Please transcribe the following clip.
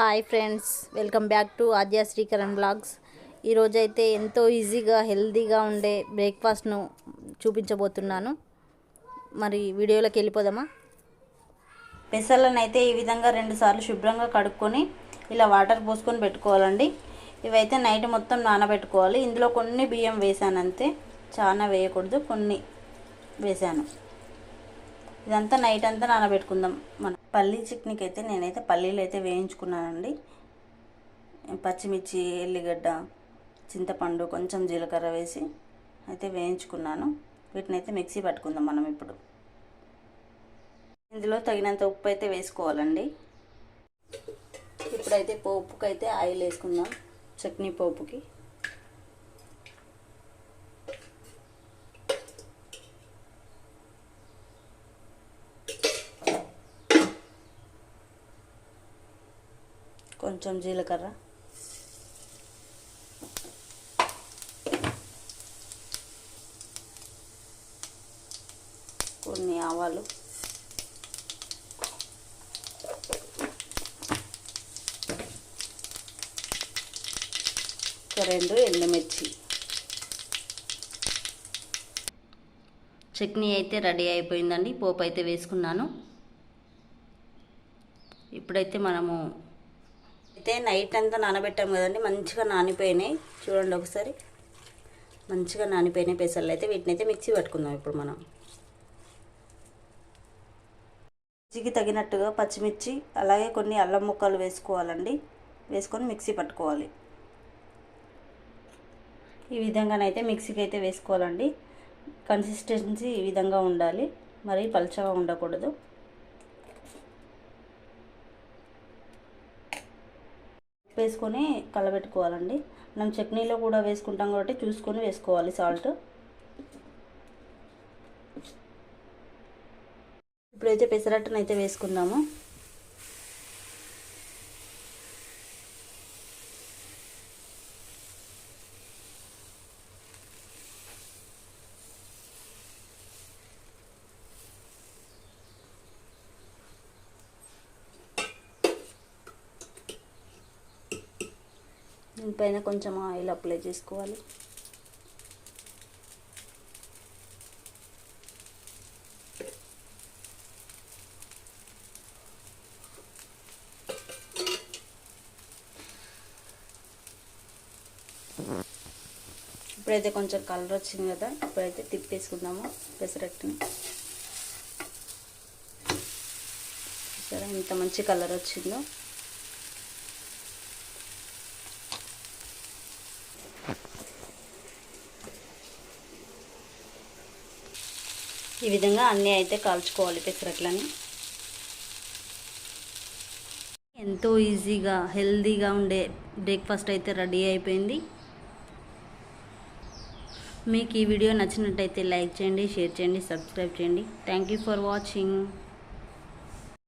Hi friends welcome back to Adya Srikaran blogs. ఈరోజైతే ఎంతో ఈజీగా హెల్తీగా ఉండే బ్రేక్ఫాస్ట్ను చూపించబోతున్నాను. మరి వీడియోలోకి వెళ్ళిపోదామా? పెసర్లను అయితే ఈ విధంగా రెండుసార్లు శుభ్రంగా కడుక్కొని ఇలా వాటర్ పోసుకొని పెట్టుకోవాలండి. ఇవైతే నైట్ మొత్తం నానబెట్టుకోవాలి. ఇందులో కొన్ని బియ్యం వేసాను అంతే చాలా వేయకూడదు కొన్ని వేసాను. ఇదంతా నైట్ అంతా నానబెట్టుకుందాం మనం. పల్లీ చిక్నీకి అయితే నేనైతే పల్లీలు అయితే వేయించుకున్నానండి. పచ్చిమిర్చి ఎల్లిగడ్డ చింతపండు కొంచెం జీలకర్ర వేసి అయితే వేయించుకున్నాను. వీటిని అయితే మిక్సీ పట్టుకుందాం మనం ఇప్పుడు. ఇందులో తగినంత ఉప్పు అయితే వేసుకోవాలండి. ఇప్పుడైతే పోపుకైతే ఆయిల్ వేసుకుందాం చట్నీ పోపుకి. కొంచెం జీలకర్ర. కొన్ని ఆవాలు. రెండు ఎండుమిర్చి. చట్నీ అయితే రెడీ అయిపోయిందండి. పోపు అయితే వేసుకున్నాను. ఇప్పుడైతే మనము అయితే నైట్ అంతా నానబెట్టాము కదండి మంచిగా నానిపోయినాయి. చూడండి ఒకసారి. మంచిగా నానిపోయినాయి పెసర్లు అయితే. వీటిని అయితే మిక్సీ పట్టుకుందాం ఇప్పుడు మనం. రుచికి తగినట్టుగా పచ్చిమిర్చి అలాగే కొన్ని అల్లం ముక్కలు వేసుకోవాలండి. వేసుకొని మిక్సీ పట్టుకోవాలి. ఈ విధంగానైతే మిక్సీకి అయితే వేసుకోవాలండి. కన్సిస్టెన్సీ ఈ విధంగా ఉండాలి. మరి పలుచగా ఉండకూడదు. వేసుకొని కలబెట్టుకోవాలండి. మనం చట్నీలో కూడా వేసుకుంటాం కాబట్టి చూసుకొని వేసుకోవాలి సాల్ట్. ఇప్పుడైతే పెసరట్టును అయితే వేసుకుందాము. దీనిపైన కొంచెం ఆయిల్ అప్లై చేసుకోవాలి. ఇప్పుడైతే కొంచెం కలర్ వచ్చింది కదా ఇప్పుడైతే తిప్పేసుకుందాము పెసరట్టుని. సరే ఇంత మంచి కలర్ వచ్చిందో. ఈ విధంగా అన్నీ అయితే కాల్చుకోవాలి పెసరట్లని. ఎంతో ఈజీగా హెల్తీగా ఉండే బ్రేక్ఫాస్ట్ అయితే రెడీ అయిపోయింది. మీకు ఈ వీడియో నచ్చినట్టయితే లైక్ చేయండి షేర్ చేయండి సబ్స్క్రైబ్ చేయండి. Thank you for watching.